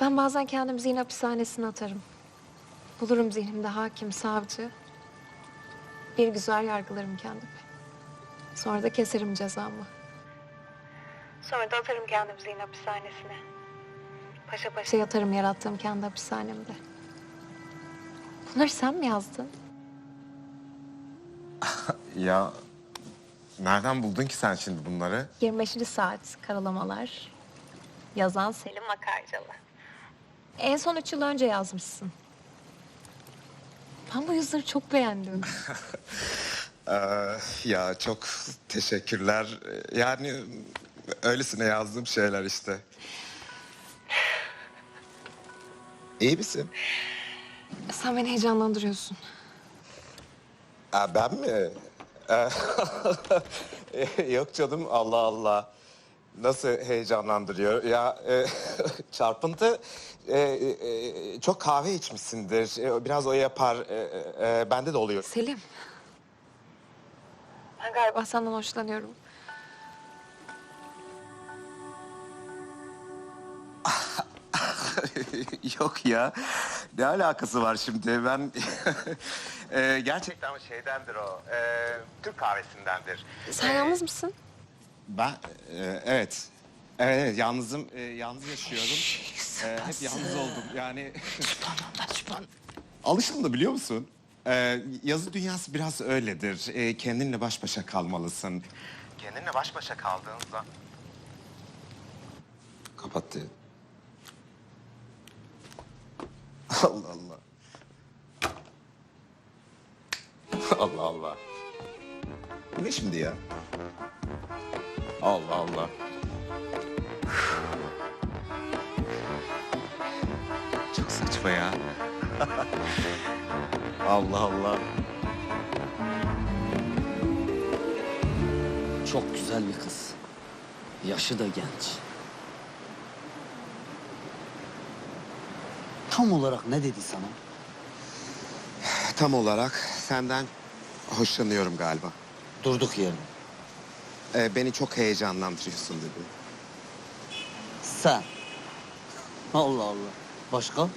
Ben bazen kendimi zihin hapishanesine atarım. Bulurum zihnimde hakim, savcı. Bir güzel yargılarım kendimi. Sonra da keserim cezamı. Sonra da atarım kendimi zihin hapishanesine. Paşa paşa yatarım yarattığım kendi hapishanemde. Bunları sen mi yazdın? Ya nereden buldun ki sen şimdi bunları? 25. saat karalamalar. Yazan Selim Makarcalı. En son üç yıl önce yazmışsın. Ben bu yazıları çok beğendim. Ee, ya çok teşekkürler. Yani öylesine yazdığım şeyler işte. İyi misin? Sen beni heyecanlandırıyorsun. Aa, ben mi? Ee, Yok canım Allah Allah. Nasıl heyecanlandırıyor? Ya e, çarpıntı e, e, çok kahve içmişsindir. E, Biraz o yapar. E, e, e, bende de oluyor. Selim. Ben galiba senden hoşlanıyorum. Yok ya. Ne alakası var şimdi? Ben e, gerçekten şeydendir o. E, Türk kahvesindendir. Sen yalnız mısın? Ben e, evet. Evet, evet yalnızım. E, yalnız yaşıyorum. E, hep yalnız oldum. Yani alıştım da biliyor musun? E, yazı dünyası biraz öyledir. E, kendinle baş başa kalmalısın. Kendinle baş başa kaldığında... Kapattı. Allah Allah. Allah Allah. Bu ne şimdi ya? Allah Allah. Çok saçma ya. Allah Allah. Çok güzel bir kız. Yaşı da genç. Tam olarak ne dedi sana? Tam olarak senden hoşlanıyorum galiba. Durduk yerine. Ee, beni çok heyecanlandırıyorsun dedi. Sen. Allah Allah. Başka?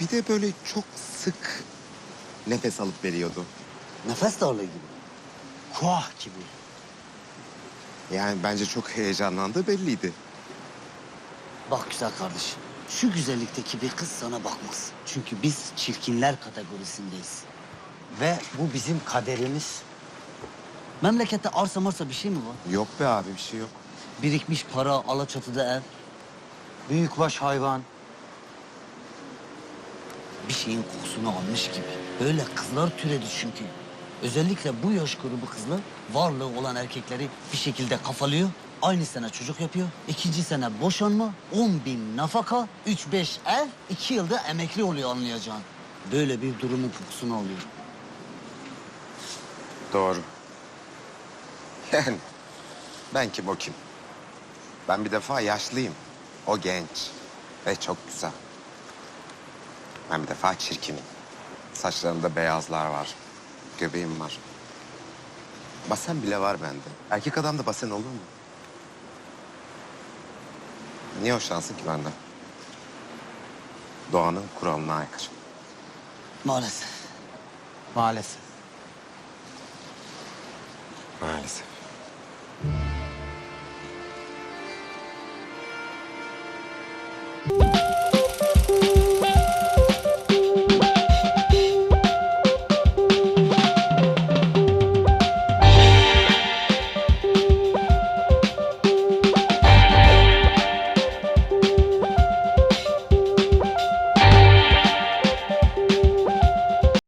Bir de böyle çok sık nefes alıp veriyordu. Nefes darlığı gibi. Kuah gibi. Yani bence çok heyecanlandığı belliydi. Bak güzel kardeşim. Şu güzellikteki bir kız sana bakmaz. Çünkü biz çirkinler kategorisindeyiz. Ve bu bizim kaderimiz. Memlekette arsa marsa bir şey mi var? Yok be abi bir şey yok. Birikmiş para, alaçatıda ev. Büyükbaş hayvan. Bir şeyin kokusunu almış gibi. Böyle kızlar türedi çünkü. Özellikle bu yaş grubu kızlar varlığı olan erkekleri bir şekilde kafalıyor. Aynı sene çocuk yapıyor. İkinci sene boşanma, 10 bin nafaka, 3-5 ev, iki yılda emekli oluyor anlayacağın. Böyle bir durumun kokusunu alıyor. Doğru. Yani ben kim o kim? Ben bir defa yaşlıyım. O genç ve çok güzel. Ben bir defa çirkinim. Saçlarımda beyazlar var. Göbeğim var. Basen bile var bende. Erkek adam da basen olur mu? Niye hoşlansın ki benden? Doğanın kuralına aykırı. Maalesef. Maalesef. Maalesef.